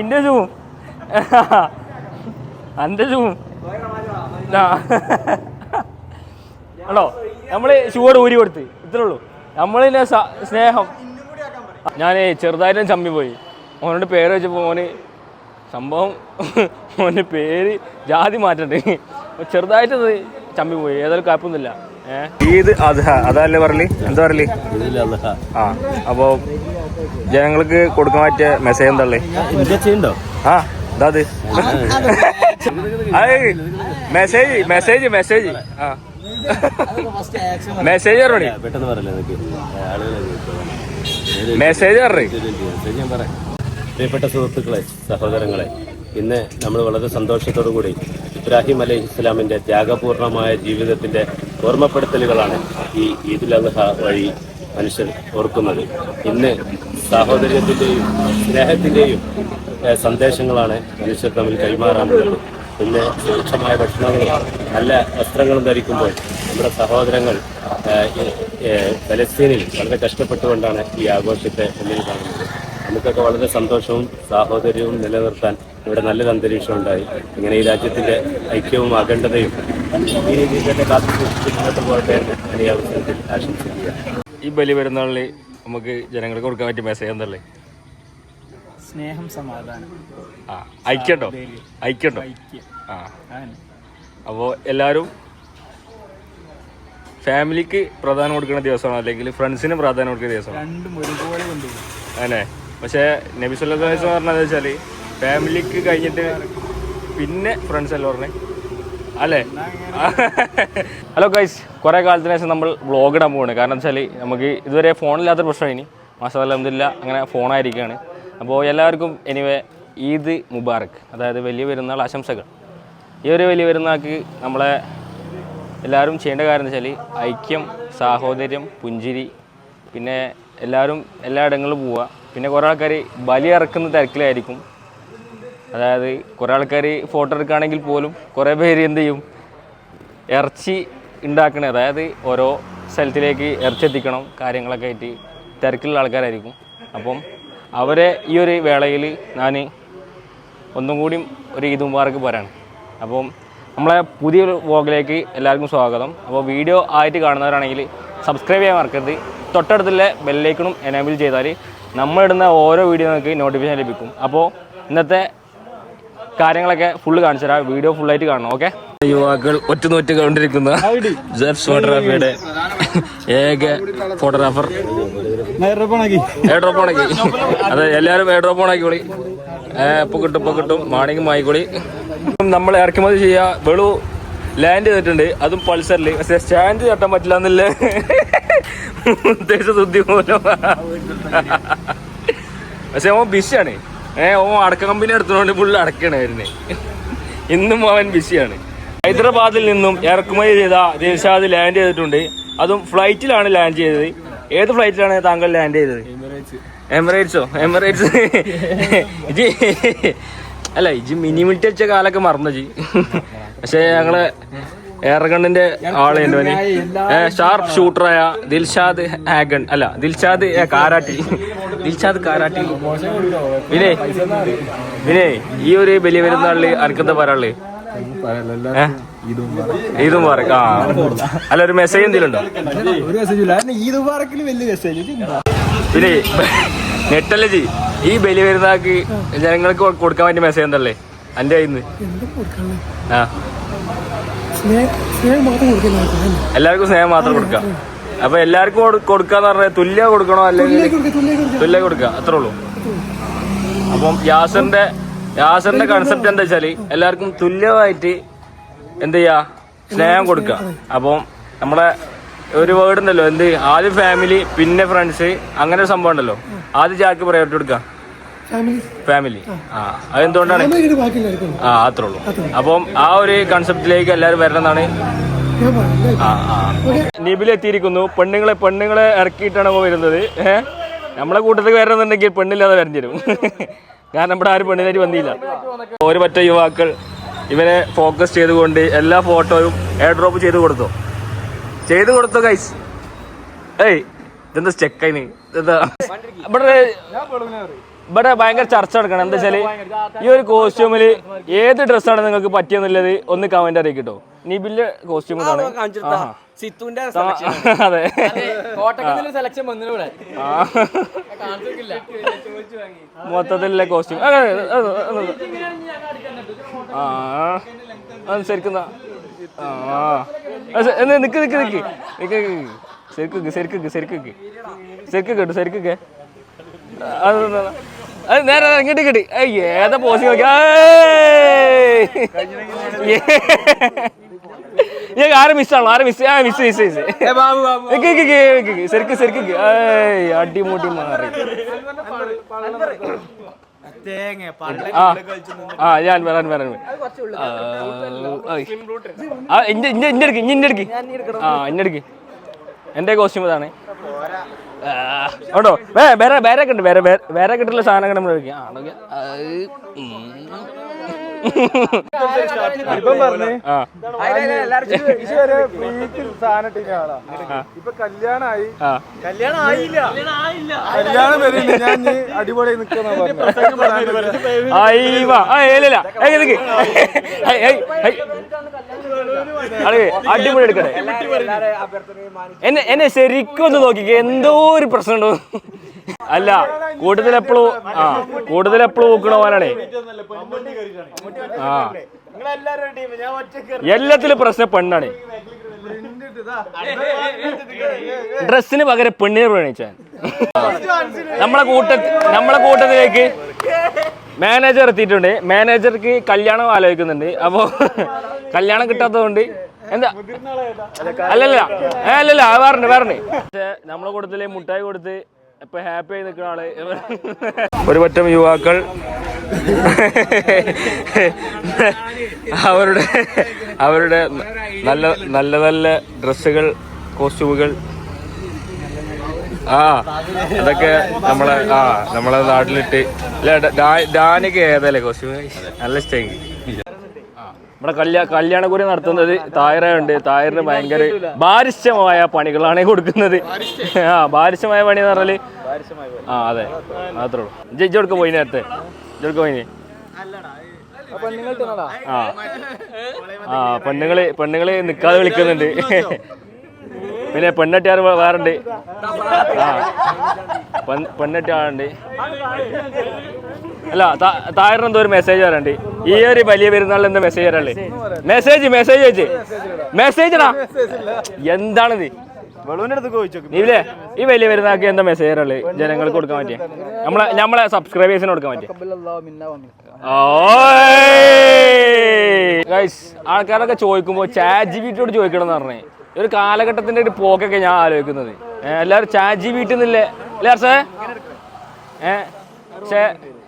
ഇന്റെ സൂം അന്റെ സൂം ആണോ നമ്മൾ ഷുഗർ ഊരി കൊടുത്ത് ഇത്രേ ഉള്ളൂ. നമ്മളിന്നെ സ- സ്നേഹം. ഞാൻ ചെറുതായിട്ടും ചമ്മി പോയി. ഓനോട് പേര് വെച്ചപ്പോൾ ഓന് സംഭവം ഓന്റെ പേര് ജാതി മാറ്റണ്ട്. ചെറുതായിട്ട് ചമ്മി പോയി. ഏതായാലും കുഴപ്പമൊന്നുമില്ല. ഈദ് അദ്ഹ. അതല്ലേ പറലി എന്താ പറലി ആ അപ്പോൾ ജനങ്ങൾക്ക് കൊടുക്കാൻ പറ്റിയ മെസ്സേജ് എന്താ ചെയ്യണ്ടോ? ആ ഇതാ അത് മെസ്സേജ് മെസ്സേജ് മെസ്സേജ് ആ. മെസ്സേജ് പറഞ്ഞോടി. പെട്ടെന്ന് പറയല്ലേ മെസ്സേജ് പറഞ്ഞേ പ്രിയപ്പെട്ട സുഹൃത്തുക്കളെ സഹോദരങ്ങളെ ഇന്ന് നമ്മൾ വളരെ സന്തോഷത്തോടു കൂടി ഇബ്രാഹിം അലൈഹി ഇസ്ലാമിന്റെ ത്യാഗപൂർണമായ ജീവിതത്തിന്റെ ഓർമ്മപ്പെടുത്തലുകളാണ് ഈ ഈദുൽ അദ്ഹ വഴി മനുഷ്യർ ഓർക്കുന്നത്. ഇന്ന് സാഹോദര്യത്തിന്റെയും സ്നേഹത്തിന്റെയും സന്ദേശങ്ങളാണ് മനുഷ്യർ തമ്മിൽ കൈമാറാനുള്ളത്. പിന്നെ സുരക്ഷമായ ഭക്ഷണങ്ങളും നല്ല വസ്ത്രങ്ങളും ധരിക്കുമ്പോൾ നമ്മുടെ സഹോദരങ്ങൾ ഫലസ്തീനിൽ വളരെ കഷ്ടപ്പെട്ടുകൊണ്ടാണ് ഈ ആഘോഷത്തെ മുന്നിൽ കാണുന്നത്. നമുക്കൊക്കെ വളരെ സന്തോഷവും സാഹോദര്യവും നിലനിർത്താൻ ഇവിടെ നല്ലൊരു അന്തരീക്ഷം ഉണ്ടായി. ഇങ്ങനെ ഈ രാജ്യത്തിന്റെ ഐക്യവും അഖണ്ഡതയും ഈ രീതിയിൽ തന്നെ കാത്തു സൂക്ഷിച്ച് പോകട്ടെ ഈ അവസരത്തിൽ ആശംസിക്കുക ഈ ബലി പെരുന്നാളിൽ നമുക്ക് ജനങ്ങൾക്ക് കൊടുക്കാൻ പറ്റിയ മെസ്സേജ് എന്തല്ലേ? സ്നേഹം സമാധാനം. ആ ഐക്യണ്ടോ? ഐക്യണ്ടോ? ആ. അപ്പോൾ എല്ലാവരും ഫാമിലിക്ക് പ്രാധാന്യം കൊടുക്കുന്ന ദിവസമാണ്? അല്ലെങ്കിൽ ഫ്രണ്ട്സിന് പ്രാധാന്യം കൊടുക്കുന്ന ദിവസമാണ്? രണ്ടും ഒരുപോലെ കൊണ്ടുപോകും അതെ പക്ഷേ നബി സല്ലല്ലാഹു അലൈഹി പറഞ്ഞത് വെച്ചാൽ ഫാമിലിക്ക് കഴിഞ്ഞിട്ട് പിന്നെ ഫ്രണ്ട്സ് എല്ലാം പറഞ്ഞേ? അല്ലേ? ഹലോ ഗൈസ് കുറേ കാലത്തിന് ശേഷം നമ്മൾ വ്ളോഗ് ഇടാൻ പോവാണ്. കാരണം വെച്ചാൽ നമുക്ക് ഇതുവരെ ഫോണില്ലാത്തൊരു പ്രശ്നം ഇനി. മാസം എന്തില്ല അങ്ങനെ ഫോണായിരിക്കുകയാണ് അപ്പോൾ എല്ലാവർക്കും എനിവേ ഈദ് മുബാറക്. അതായത് വലിയ പെരുന്നാൾ ആശംസകൾ. ഈ ഒരു വലിയ പെരുന്നാൾക്ക് നമ്മളെ എല്ലാവരും ചെയ്യേണ്ട കാര്യം എന്ന് വെച്ചാൽ ഐക്യം സാഹോദര്യം പുഞ്ചിരി പിന്നെ എല്ലാവരും എല്ലായിടങ്ങളിലും പോവുക. പിന്നെ കുറേ ആൾക്കാർ ബലി ഇറക്കുന്ന തിരക്കിലായിരിക്കും. അതായത് കുറേ ആൾക്കാർ ഫോട്ടോ എടുക്കുകയാണെങ്കിൽ പോലും കുറേ പേര് എന്ത് ചെയ്യും? ഇറച്ചി ഉണ്ടാക്കണേ. അതായത് ഓരോ സ്ഥലത്തിലേക്ക് ഇറച്ചി എത്തിക്കണം കാര്യങ്ങളൊക്കെ ആയിട്ട് തിരക്കിലുള്ള ആൾക്കാരായിരിക്കും. അപ്പം അവരെ ഈ ഒരു വേളയിൽ ഞാൻ ഒന്നും കൂടി ഒരു ഈദ് മുബാറക്ക് പോരാണ്. അപ്പം നമ്മളെ പുതിയൊരു വോഗിലേക്ക് എല്ലാവർക്കും സ്വാഗതം. അപ്പോൾ വീഡിയോ ആയിട്ട് കാണുന്നവരാണെങ്കിൽ സബ്സ്ക്രൈബ് ചെയ്യാൻ മറക്കരുത്. തൊട്ടടുത്തുള്ള ബെല്ലേക്കണും എനേബിൾ ചെയ്താൽ നമ്മളിടുന്ന ഓരോ വീഡിയോ നിങ്ങൾക്ക് നോട്ടിഫിക്കേഷൻ ലഭിക്കും. അപ്പോൾ ഇന്നത്തെ കാര്യങ്ങളൊക്കെ ഫുള്ള് കാണിച്ചു തരാം. വീഡിയോ ഫുള്ളായിട്ട് കാണണം ഓക്കെ യുവാക്കൾ ഒറ്റുനൂറ്റ് കണ്ടിരിക്കുന്ന ജെഫ്സ് ഫോട്ടോഗ്രാഫിയുടെ ഏക ഫോട്ടോഗ്രാഫർ എയർ ഡ്രോപ്പ് ആണെങ്കിൽ അതെ എല്ലാവരും എയർ ഡ്രോപ്പ് ആക്കിക്കോളി. ഇപ്പൊ കിട്ടും ഇപ്പൊ കിട്ടും ആയി കൂടി നമ്മൾ ഇറക്കുമതി ചെയ്യാ വെളു ലാൻഡ് ചെയ്തിട്ടുണ്ട്. അതും പൾസറിൽ പക്ഷെ സ്റ്റാൻഡ് തട്ടാൻ പറ്റില്ല എന്നില്ലേ ഉദ്ദേശ ശുദ്ധി പോലും പക്ഷെ അവൻ ബിസിയാണ് ഏ ഓ അടക്ക കമ്പനി എടുത്തുകൊണ്ട് ഫുള്ള് അടക്കണായിരുന്നു ഇന്നും അവൻ ബിസിയാണ്. ഹൈദരാബാദിൽ നിന്നും ഇറക്കുമതി ചെയ്ത ദിൽഷാദ് ലാൻഡ് ചെയ്തിട്ടുണ്ട്. അതും ഫ്ലൈറ്റിലാണ് ലാൻഡ് ചെയ്തത്. ഏത് ഫ്ലൈറ്റിലാണ് താങ്കൾ ലാൻഡ് ചെയ്തത്? എമിറേറ്റ്സോ എമിറേറ്റ്സ് ഇജി അല്ല ഇജി മിനിമിറ്റ് വെച്ച കാലൊക്കെ മറന്നു ജി പക്ഷെ ഞങ്ങൾ എയർഗണ്ണിന്റെ ആൾ എന്റെ ഷാർപ്പ് ഷൂട്ടറായ ദിൽഷാദ് ഹാഗൺ അല്ല ദിൽഷാദ് കാരാട്ടി. ദിൽഷാദ് കാരാട്ടി. പിന്നെ പിന്നെ ഈ ഒരു വലിയ വരുന്നാളിൽ അനക്കെന്താ പറയാൾ ഈദും പറ ആ. അല്ല ഒരു മെസ്സേജ് എന്തെങ്കിലും ഉണ്ടോ പിന്നെ നെട്ടല്ലേ ജി? ഈ ബലി വരുന്നാക്ക് ജനങ്ങൾക്ക് കൊടുക്കാൻ വേണ്ടി മെസ്സേജ് എന്തല്ലേ? എന്റെ കയ്യിൽ നിന്ന് ആ. എല്ലാവർക്കും സ്നേഹം മാത്രം കൊടുക്കാം അപ്പൊ എല്ലാവർക്കും കൊടു- കൊടുക്കാന്ന് പറഞ്ഞാൽ തുല്യ കൊടുക്കണോ അല്ലെങ്കിൽ തുല്യ കൊടുക്കുക. അത്രേ ഉള്ളൂ. അപ്പം യാസറിന്റെ യാസറിന്റെ കൺസെപ്റ്റ് എന്താ വെച്ചാൽ എല്ലാവർക്കും തുല്യമായിട്ട് എന്ത് ചെയ്യാ? സ്നേഹം കൊടുക്കുക. അപ്പം നമ്മളെ ഒരു വേർഡ് ഉണ്ടല്ലോ എന്ത്? ആദ്യം ഫാമിലി പിന്നെ ഫ്രണ്ട്സ് അങ്ങനെ ഒരു സംഭവം ഉണ്ടല്ലോ. ആദ്യം ചാക്ക് പ്രയോറിറ്റി കൊടുക്കുക. ഫാമിലി ആ. അതെന്തുകൊണ്ടാണ്? ആ അത്രേ ഉള്ളൂ. അപ്പം ആ ഒരു കൺസെപ്റ്റിലേക്ക് എല്ലാവരും വരണമെന്നാണ്? നിബിൽ എത്തിയിരിക്കുന്നു പെണ്ണുങ്ങളെ പെണ്ണുങ്ങളെ ഇറക്കിയിട്ടാണ് വരുന്നത്. ഏഹ് നമ്മളെ കൂട്ടത്തിൽ വരണമെന്നുണ്ടെങ്കിൽ പെണ്ണില്ലാതെ വരഞ്ഞു തരും കാരണം നമ്മുടെ ആരും പെണ്ണിനായിട്ട് വന്നില്ല ഒരു പറ്റ യുവാക്കൾ ഇവനെ ഫോക്കസ് ചെയ്തുകൊണ്ട് എല്ലാ ഫോട്ടോയും എയർ ഡ്രോപ്പ് ചെയ്ത് കൊടുത്തു. ചെയ്ത് കൊടുത്തു കൈസ് ഏയ് ഇതെന്താ സ്റ്റെക്കായിന് എന്താ ഇവിടെ ഇവിടെ ഭയങ്കര ചർച്ച നടക്കണം. എന്താ വെച്ചാൽ ഈ ഒരു കോസ്റ്റ്യൂമിൽ ഏത് ഡ്രസ്സാണ് നിങ്ങൾക്ക് പറ്റിയെന്നുള്ളത് ഒന്ന് കമന്റ് അറിയിക്കട്ടോ. നിബിന്റെ കോസ്റ്റ്യൂം ഇതാണ്. സിത്തുന്റെ സിത്തുവിന്റെ ആ, അതെ. സെലക്ഷൻ. മൊത്തത്തിലുള്ള കോസ്റ്റ്യൂം ആ അത് ശരിക്കും ദാ. ആ നിക്ക് നിക്ക് നിക്ക്. നിക്ക് നിക്ക്. ശരിക്കും ശരിക്കും ശരിക്കും ശരിക്കും കേട്ടു ശരിക്കും കേ അത് നേരെ ഇങ്ങോട്ട് കിട്ടി ഏതാ പോസ്റ്റ് നോക്കി ഏ ആരും മിസ്സാണോ ആരും മിസ് ആ മിസ് മിസ് മിസ് ശരിക്കും ശരിക്കും അടിമുടി മാറി. ആ ആ ഞാൻ വരാൻ വരാൻ ഇന്റെ ഇന്റെ എടുക്ക് ഇന്റെ എടുക്ക്. ആ ഇന്റെ എടുക്ക്. എന്റെ കോസ്റ്റ്യൂം ഇതാണ്. ഉണ്ടോ? വേ വേറെ വേറെ ഉണ്ട്. വേറെ വേറെ- കിട്ടുള്ള സാധനങ്ങൾ നമ്മൾ കഴിക്കാം. ഇപ്പം പറഞ്ഞേ ഇപ്പൊ കല്യാണം ആയില്ല. കല്യാണം ഞാൻ ഇനി അടിപൊളി നിക്കുന്ന പറഞ്ഞു. അടിപൊളി എടുക്കട്ടെ. എന്നെ എന്നെ ശരിക്കും ഒന്ന് നോക്കിക്കേ എന്തോ ഒരു പ്രശ്നമുണ്ടോ അല്ല കൂടുതൽ എപ്പോഴും ആ കൂടുതൽ എപ്പോഴും നോക്കണ പോലാണേ ആ. എല്ലാത്തിലും പ്രശ്നം പെണ്ണാണ്. ഡ്രസ്സിന് പകരം പെണ്ണിനെ പ്രണയിച്ചാൽ നമ്മളെ കൂട്ട നമ്മളെ കൂട്ടത്തിലേക്ക് മാനേജർ എത്തിയിട്ടുണ്ട്. മാനേജർക്ക് കല്യാണം ആലോചിക്കുന്നുണ്ട്. അപ്പോ കല്യാണം കിട്ടാത്തതുകൊണ്ട് എന്താ? അല്ലല്ല. അല്ലല്ല. അത് പറഞ്ഞു വേറെ പക്ഷേ നമ്മളെ കൂട്ടത്തിൽ മുട്ടായി കൊടുത്ത് ഇപ്പൊ ഹാപ്പി ആയി നിൽക്കുന്ന ആൾ ഒരു പറ്റം യുവാക്കൾ അവരുടെ അവരുടെ നല്ല നല്ല നല്ല ഡ്രസ്സുകൾ കോസ്റ്റ്യൂമുകൾ ആ അതൊക്കെ നമ്മളെ ആ നമ്മളെ നാട്ടിലിട്ട്. ഡാനിക്ക് ഏതല്ലേ കോസ്റ്റ്യൂം നല്ല ഇഷ്ടമായി നമ്മുടെ കല്യാ കല്യാണക്കുറി നടത്തുന്നത് തായറുണ്ട് തായറിന് ഭയങ്കര ബാരിശമായ പണികളാണ് കൊടുക്കുന്നത്. ആ ബാരിശമായ പണി എന്ന് പറഞ്ഞാൽ ആ അതെ മാത്രമേ ഉള്ളൂ. ജഡ്ജ് കൊടുക്ക പോയി നേരത്തെ ജഡ്ജ് പോയി ആ ആ പെണ്ണുങ്ങൾ പെണ്ണുങ്ങൾ നിക്കാതെ വിളിക്കുന്നുണ്ട്. പിന്നെ പെണ്ണട്ടിയാർ വേറുണ്ട്. ആ പെണ്ണട്ടിയാറുണ്ട് അല്ല താഴെ എന്തോ ഒരു മെസ്സേജ് വരണ്ട് ഈ ഒരു വലിയ പെരുന്നാളിൽ എന്താ മെസ്സേജ് വരല്ലേ മെസ്സേജ് മെസ്സേജ് വെച്ച് മെസ്സേജ് എന്താണിത്? നീവില്ലേ ഈ വലിയ പെരുന്നാൾക്ക് എന്താ മെസ്സേജ് വരല്ലേ ജനങ്ങൾക്ക് കൊടുക്കാൻ പറ്റിയ? നമ്മളെ നമ്മളെ സബ്സ്ക്രൈബേഴ്സിന് കൊടുക്കാൻ പറ്റിയ? ആൾക്കാരൊക്കെ ചോദിക്കുമ്പോൾ ചാറ്റ് ജി ബിറ്റിയോട് ചോദിക്കണം എന്ന് പറഞ്ഞേ. ഒരു കാലഘട്ടത്തിന്റെ ഒരു പോക്കൊക്കെ ഞാൻ ആലോചിക്കുന്നത്. എല്ലാവരും ചാജി വീട്ടിൽ നിന്നില്ലേ അല്ലേ അർസേ ഏ പക്ഷേ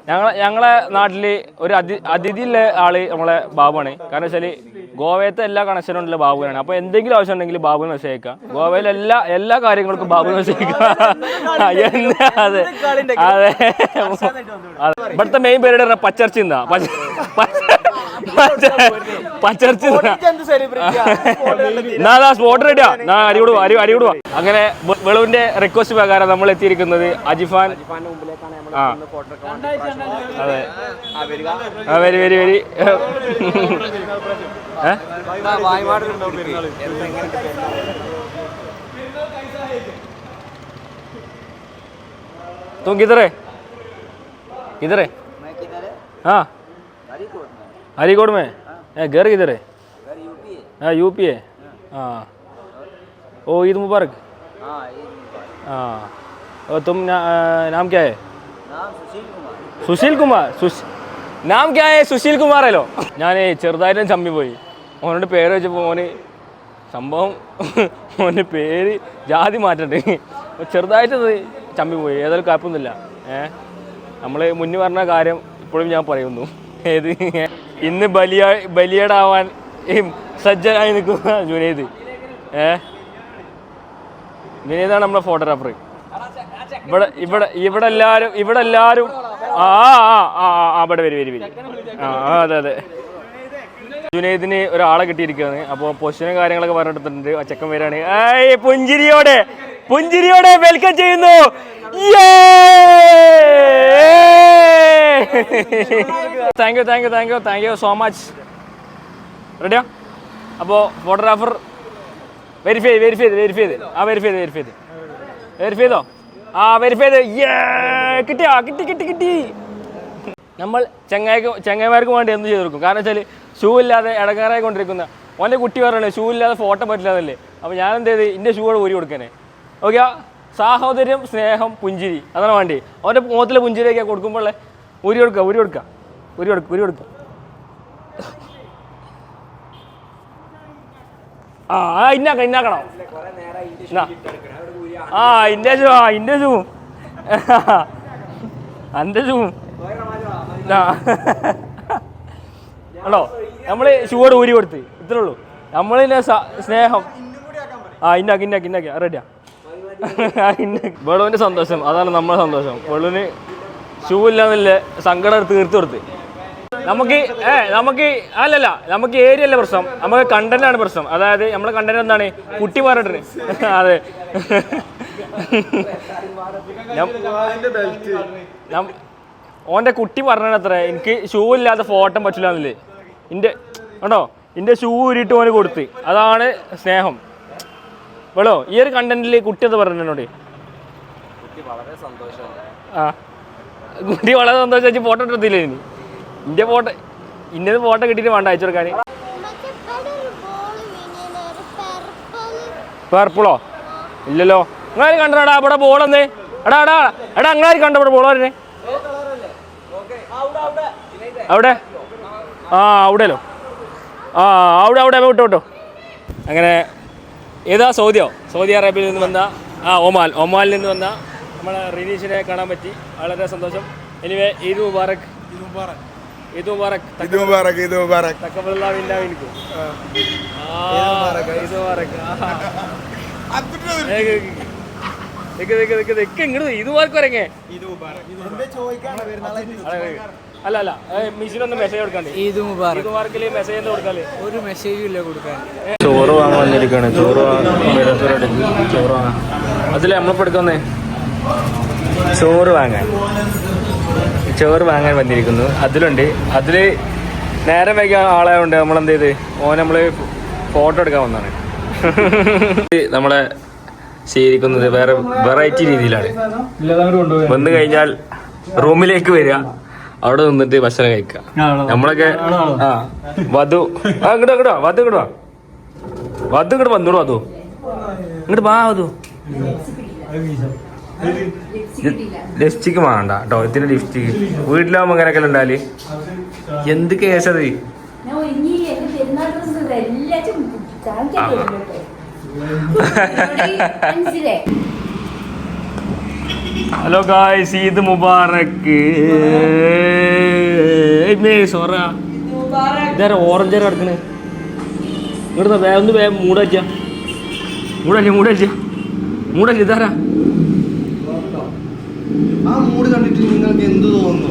ഞങ്ങളെ ഞങ്ങളെ നാട്ടിൽ ഒരു അതി അതിഥിയുള്ള ആൾ നമ്മളെ ബാബുവാണ്. കാരണം വെച്ചാൽ ഗോവയത്തെ എല്ലാ കണക്ഷനും ഉള്ള ബാബുവിനാണ്. അപ്പോൾ എന്തെങ്കിലും ആവശ്യം ഉണ്ടെങ്കിൽ ബാബുവിന് മെസ്സേജ് അയക്കാം ഗോവയിലെ എല്ലാ എല്ലാ കാര്യങ്ങൾക്കും ബാബുവിന് മെസ്സേജ് അയക്കാം അതെ. അതെ. ഇവിടുത്തെ മെയിൻ പേരുടെ പച്ചർച്ച പച്ചർച്ച പച്ചർച്ചി എന്നാ. സ്പോട്ട് റെഡിയാ നാ അരിവിടുവാ അരി അരിവിടുവാ അങ്ങനെ വെ- വെളുവിന്റെ റിക്വസ്റ്റ് പ്രകാരം നമ്മൾ എത്തിയിരിക്കുന്നത് അജിഫാൻ ആ അതെ ആ വരി വരി വരി ഏ? तुम किधर है किधर है हाँ अलीगढ़ में है घर किधर है हाँ यूपी है हाँ ओ ईद मुबारक हाँ और तुम ना, अ, नाम क्या है സുശീൽ കുമാർ സുശ് നാം ക്യാ ഹേ സുശീൽ കുമാറല്ലോ ഞാൻ ചെറുതായിട്ടും ചമ്മി പോയി ഓനോട് പേര് വെച്ചപ്പോൾ ഓന് സംഭവം ഓൻ്റെ പേര് ജാതി മാറ്റണ്ട് അപ്പൊ ചെറുതായിട്ട് അത് ചമ്മി പോയി ഏതായാലും കുഴപ്പമൊന്നുമില്ല ഏ നമ്മൾ മുന്നേ പറഞ്ഞ കാര്യം ഇപ്പോഴും ഞാൻ പറയുന്നു ഏത് ഇന്ന് ബലിയ ബലിയേടാവാൻ ഈ സജ്ജനായി നിൽക്കുന്ന ജുനൈദ് ഏ ജുനൈദാണ് നമ്മുടെ ഫോട്ടോഗ്രാഫർ ഇവിടെ ഇവിടെ ഇവിടെ എല്ലാരും ഇവിടെ എല്ലാവരും ആ ആ ആ ആ, ഇവിടെ വരി വരി വരി. ആ അതെ അതെ. ജുനൈദിന് ഒരാളെ കിട്ടിയിരിക്കുകയാണ്. അപ്പോൾ പൊസിഷനും കാര്യങ്ങളൊക്കെ പറഞ്ഞെടുത്തിട്ടുണ്ട് ആ ചെക്കൻ വരാണ് ഏയ് പുഞ്ചിരിയോടെ പുഞ്ചിരിയോടെ വെൽക്കം ചെയ്യുന്നു. Thank you thank you thank you thank you so much റെഡിയാ അപ്പോൾ ഫോട്ടോഗ്രാഫർ വെരിഫൈ ചെയ്ത് വെരിഫൈ ചെയ്ത് വെരിഫൈ ചെയ്ത് ആ വെരിഫൈ ചെയ്ത് വെരിഫൈ ചെയ്ത് വെരിഫൈ ചെയ്തോ ആ വെരിഫൈ ചെയ്ത്! കിട്ടിയാ? കിട്ടി കിട്ടി കിട്ടി. നമ്മൾ ചങ്ങായിക്ക് ചങ്ങായിമാർക്ക് വേണ്ടി എന്ത് ചെയ്തു കൊടുക്കും കാരണം വെച്ചാൽ ഷൂ ഇല്ലാതെ ഇടങ്ങാറായി കൊണ്ടിരിക്കുന്ന ഓന്റെ കുട്ടി പറയണേ ഷൂ ഇല്ലാതെ ഫോട്ടോ പറ്റില്ലാതല്ലേ? അപ്പോൾ ഞാൻ എന്ത് ചെയ്ത്? എന്റെ ഷൂ കൂടെ ഊരി കൊടുക്കണേ. ഓക്കെ സാഹോദര്യം സ്നേഹം പുഞ്ചിരി. അതാണ് വേണ്ടി അവന്റെ മുഖത്തിലെ പുഞ്ചിരിയൊക്കെ കൊടുക്കുമ്പോൾ ഊരി കൊടുക്കുക ഊരി കൊടുക്കുക ഊരി കൊടുക്കുക ഊരി കൊടുക്കുക ആ ആ, ഇന്നാക്ക ഇന്നാക്കണം ഇന്നാ. ആ ഇന്റെ ഷൂ ആ ഇന്റെ ഷൂ അന്റെ ഷൂ ആണോ നമ്മൾ ഷൂടെ ഊരി കൊടുത്ത് ഇത്രേ ഉള്ളൂ. നമ്മളിന്നെ സ്നേഹം. ആ ഇന്നാക്കി ഇന്നാക്കി ഇന്നാക്കി റെഡിയാ വെളുവിന്റെ സന്തോഷം അതാണ് നമ്മളെ സന്തോഷം. വെളുവിന് ഷൂ ഇല്ലാന്നില്ല സങ്കടം തീർത്തു കൊടുത്ത്. നമുക്ക് ഏ നമുക്ക് അല്ലല്ല നമുക്ക് ഏരിയ അല്ല പ്രശ്നം. നമുക്ക് കണ്ടന്റ് ആണ് പ്രശ്നം. അതായത് നമ്മളെ കണ്ടന്റ് എന്താണ്? കുട്ടി പറഞ്ഞിട്ട് അതെ. ഓന്റെ കുട്ടി പറഞ്ഞത്ര എനിക്ക് ഷൂ ഇല്ലാതെ ഫോട്ടോ പറ്റില്ല എന്നില്ലേ ഇന്റെ കണ്ടോ? ഇന്റെ ഷൂ ഊരിട്ട് ഓന് കൊടുത്ത്. അതാണ് സ്നേഹം. വേളോ ഈ ഒരു കണ്ടന്റിൽ കുട്ടി എന്താ പറഞ്ഞോട് ആ. കുട്ടി വളരെ സന്തോഷം. ഫോട്ടോ എടുത്തില്ലേ ഇനി? ഇന്റെ ഫോട്ടോ ഇന്നത് ഫോട്ടോ കിട്ടിയിട്ട് വേണ്ട അയച്ചു കൊടുക്കാൻ. പേർപ്പിളോ ഇല്ലല്ലോ. അങ്ങനെ കണ്ടടാ ഇവിടെ ബോൾ എന്നേ എടാ എടാ എടാ കണ്ടോ ഇവിടെ ബോൾ വരുന്നേ? അവിടെ? ആ അവിടെയല്ലോ. ആ അവിടെ അവിടെ വിട്ടോ വിട്ടോ. അങ്ങനെ ഏതാ സൗദിയോ? സൗദി അറേബ്യയിൽ നിന്ന് വന്ന ആ ഒമാൽ. ഒമാലിൽ നിന്ന് വന്ന നമ്മളെ റിനീഷിനെ കാണാൻ പറ്റി. വളരെ സന്തോഷം. എനിവേ ഈദ് മുബാറക്. ഈദ് മുബാറക്. ഇത് മുബാറക് ഇത് മുബാറക് തക്കബല്ലാഹു മിന്നാ മിൻകും. ആ, ഇത് മുബാറക്. നിക്ക് നിക്ക് നിക്ക് നിക്ക് ഇങ്ങോട്ട് ഇത് മാർക്ക് വരങ്ങേ. അല്ല അല്ല. മിഷീനൊന്ന് മെസ്സേജ് കൊടുക്കാണ്ട്. ഇത് മുബാറക് ഇത് മാർക്കിൽ മെസ്സേജ് എന്താ കൊടുക്കാൽ? ഒരു മെസ്സേജും ഇല്ല കൊടുക്കാൻ. ചോറ് വാങ്ങാൻ വന്നിരിക്കുകയാണ് ചോറ് വാങ്ങാൻ ചോറ് വാങ്ങാൻ. അതിലെ നമ്മളിപ്പോൾ എടുക്കുന്നേ? ചോറ് വാങ്ങാൻ. ചോറ് വാങ്ങാൻ വന്നിരിക്കുന്നു. അതിലുണ്ട്. അതിൽ നേരം വൈകിയ ആളായതുകൊണ്ട് നമ്മളെന്ത് ചെയ്ത് ഓൻ നമ്മൾ ഫോട്ടോ എടുക്കാൻ വന്നാണ്. നമ്മളെ സ്വീകരിക്കുന്നത് വേറെ വെറൈറ്റി രീതിയിലാണ്. വന്നു കഴിഞ്ഞാൽ റൂമിലേക്ക് വരിക. അവിടെ നിന്നിട്ട് ഭക്ഷണം കഴിക്കുക. നമ്മളൊക്കെ ആ വധു. ആ ഇങ്ങോട്ട് ഇങ്ങോട്ടോ വധു ഇങ്ങോട്ട് വാ. വധു ഇങ്ങോട്ട് വന്നോളൂ വധു? ഇങ്ങോട്ട് വാ വധു. ലിപ്സ്റ്റിക്ക് വേണ്ട കേട്ടോ ഇതിന്റെ ലിപ്സ്റ്റിക്ക്. വീട്ടിലാവുമ്പോ അങ്ങനെ ഉണ്ടാൽ എന്ത് കേസത് ഹലോ ഗായ്സ് ഈദ് മുബാറക്ക് സോറ ഇതാരാ ഓറഞ്ച് കിടക്കണ് ഇങ്ങോട്ട് വേ ഒന്ന് വേ മൂടച്ച മൂടല്ലേ മൂടല്ലേ മൂടല്ലേ ഇതാരാ? ആ മൂഡ് കണ്ടിട്ട് നിങ്ങൾക്ക് എന്ത് തോന്നുന്നു?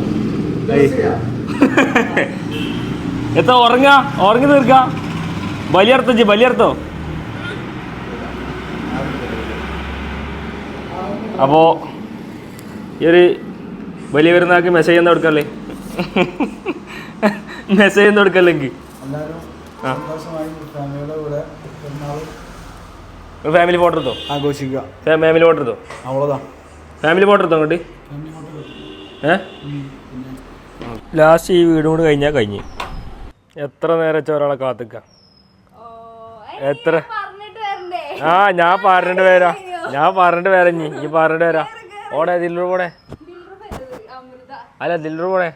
എത്ര ഉറങ്ങ ഉറങ്ങി തീർക്ക. ബലിയർത്തോ ജി ബലിയർത്തോ? അപ്പോ ഈ ഒരു വലിയ പെരുന്നാൾക്ക് മെസ്സേജ് എന്താ കൊടുക്കല്ലേ മെസ്സേജ് എന്താ കൊടുക്കല്ലെങ്കിൽ ഫാമിലി ഫോട്ടോ എടുത്തോ? ആഘോഷിക്കുക. ഫാമിലി ഫോട്ടോ എടുത്തോ? അവളതാ. ഫാമിലി ഫോട്ടോ എടുത്തോ അങ്ങോട്ട്? ഏ? ലാസ്റ്റ് ഈ വീടും കൂടി കഴിഞ്ഞാൽ കഴിഞ്ഞ്. എത്ര നേരം വെച്ചാൽ ഒരാളെ കാത്തിക്കാം? എത്ര? ആ ഞാൻ പറഞ്ഞിട്ട് പേരാ ഞാൻ പറഞ്ഞിട്ട് വരാ ഇനി. ഈ പറഞ്ഞിട്ട് പേരാ ഓടെ ദില്ലൂർ പോടെ അമൃത. അല്ല ദില്ലൂർ പോടെ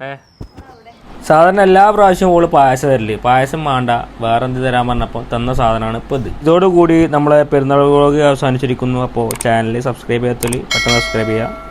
ഏ? സാധാരണ എല്ലാ പ്രാവശ്യവും ഓൾ പായസം തരൽ. പായസം വേണ്ട വേറെ എന്ത് തരാൻ പറഞ്ഞപ്പോൾ തന്ന സാധനമാണ് ഇപ്പോൾ ഇത്. ഇതോടുകൂടി നമ്മളെ പെരുന്നാൾ വ്ളോഗ് അവസാനിച്ചിരിക്കുന്നു. അപ്പോൾ ചാനൽ സബ്സ്ക്രൈബ് ചെയ്യാത്തതിൽ പെട്ടെന്ന് സബ്സ്ക്രൈബ് ചെയ്യുക